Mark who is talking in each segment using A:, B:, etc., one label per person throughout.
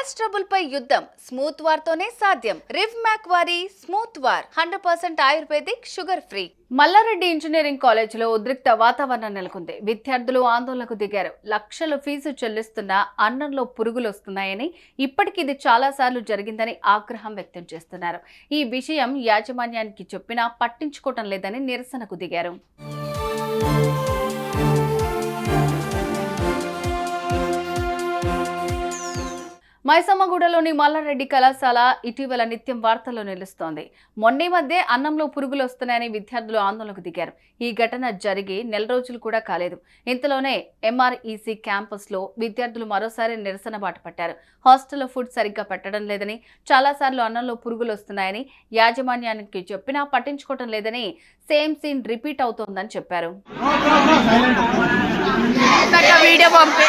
A: Gas trouble పై యుద్ధం smooth war తోనే సాధ్యం. రివ్ మ్యాక్ వారి smooth war. Hundred percent ayurvedic sugar free. Mallareddy engineering కాలేజీలో ఉద్రిక్త వాతావరణం నెలకొంది. విద్యార్థులు ఆందోళనకు దిగారు. లక్షలు ఫీజు చెల్లిస్తున్న అన్నంలో పురుగులు వస్తున్నాయని ఇప్పటికి ఇది చాలాసార్లు జరిగిందని ఆగ్రహం వ్యక్తం చేస్తున్నారు. ఈ విషయం యాజమాన్యానికి చెప్పినా పట్టించుకోవటం లేదని నిరసనకు దిగారు. మైసమ్మగూడలోని మల్లారెడ్డి కళాశాల ఇటీవల నిత్యం వార్తల్లో నిలుస్తోంది. మొన్నే మధ్య అన్నంలో పురుగులు వస్తున్నాయని విద్యార్థులు ఆందోళనకు దిగారు. ఈ ఘటన జరిగి నెల రోజులు కూడా కాలేదు. ఇంతలోనే ఎంఆర్ఈసీ క్యాంపస్లో విద్యార్థులు మరోసారి నిరసన బాట పట్టారు. హాస్టల్లో ఫుడ్ సరిగ్గా పెట్టడం లేదని చాలాసార్లు అన్నంలో పురుగులు వస్తున్నాయని యాజమాన్యానికి చెప్పినా పట్టించుకోవటం లేదని సేమ్ సీన్ రిపీట్ అవుతోందని చెప్పారు.
B: వీడియో పంపే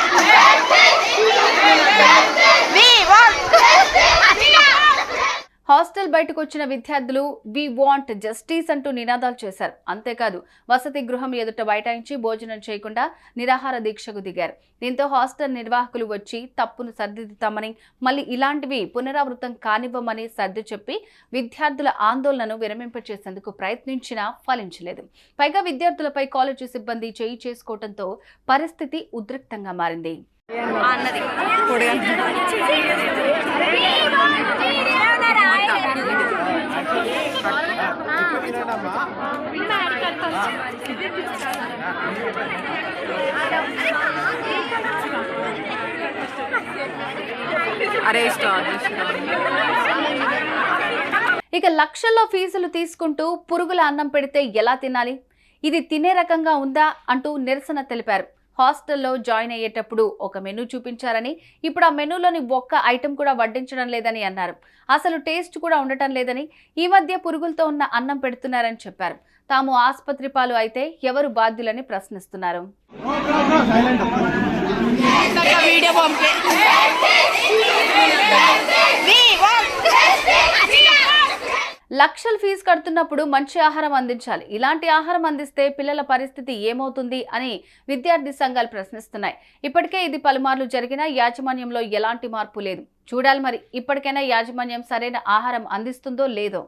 A: హాస్టల్ బయటకు వచ్చిన విద్యార్థులు వి వాంట్ జస్టిస్ అంటూ నినాదాలు చేశారు. అంతేకాదు వసతి గృహం ఎదుట బైఠాయించి భోజనం చేయకుండా నిరాహార దీక్షకు దిగారు. దీంతో హాస్టల్ నిర్వాహకులు వచ్చి తప్పును సర్దిద్దుతామని మళ్ళీ ఇలాంటివి పునరావృతం కానివ్వమని సర్ది చెప్పి విద్యార్థుల ఆందోళనను విరమింపచేసేందుకు ప్రయత్నించినా ఫలించలేదు. పైగా విద్యార్థులపై కాలేజీ సిబ్బంది చేయి చేసుకోవడంతో పరిస్థితి ఉద్రిక్తంగా మారింది.
B: అన్నది. అరే స్టార్
A: ఇక లక్షల్లో ఫీజులు తీసుకుంటూ పురుగుల అన్నం పెడితే ఎలా తినాలి? ఇది తినే రకంగా ఉందా అంటూ నిరసన తెలిపారు. హాస్టల్లో జాయిన్ అయ్యేటప్పుడు ఒక మెనూ చూపించారని ఇప్పుడు ఆ మెనూలోని ఒక్క ఐటెం కూడా వడ్డించడం లేదని అన్నారు. అసలు టేస్ట్ కూడా ఉండటం లేదని ఈ మధ్య పురుగులతో ఉన్న అన్నం పెడుతున్నారని చెప్పారు. తాము ఆసుపత్రి పాలు అయితే ఎవరు బాధ్యులని ప్రశ్నిస్తున్నారు.
B: వీడియో
A: లక్షలు ఫీజు కడుతున్నప్పుడు మంచి ఆహారం అందించాలి. ఇలాంటి ఆహారం అందిస్తే పిల్లల పరిస్థితి ఏమవుతుంది అని విద్యార్థి సంఘాలు ప్రశ్నిస్తున్నాయి. ఇప్పటికే ఇది పలుమార్లు జరిగినా యాజమాన్యంలో ఎలాంటి మార్పు లేదు. చూడాలి మరి ఇప్పటికైనా యాజమాన్యం సరైన ఆహారం అందిస్తుందో లేదో.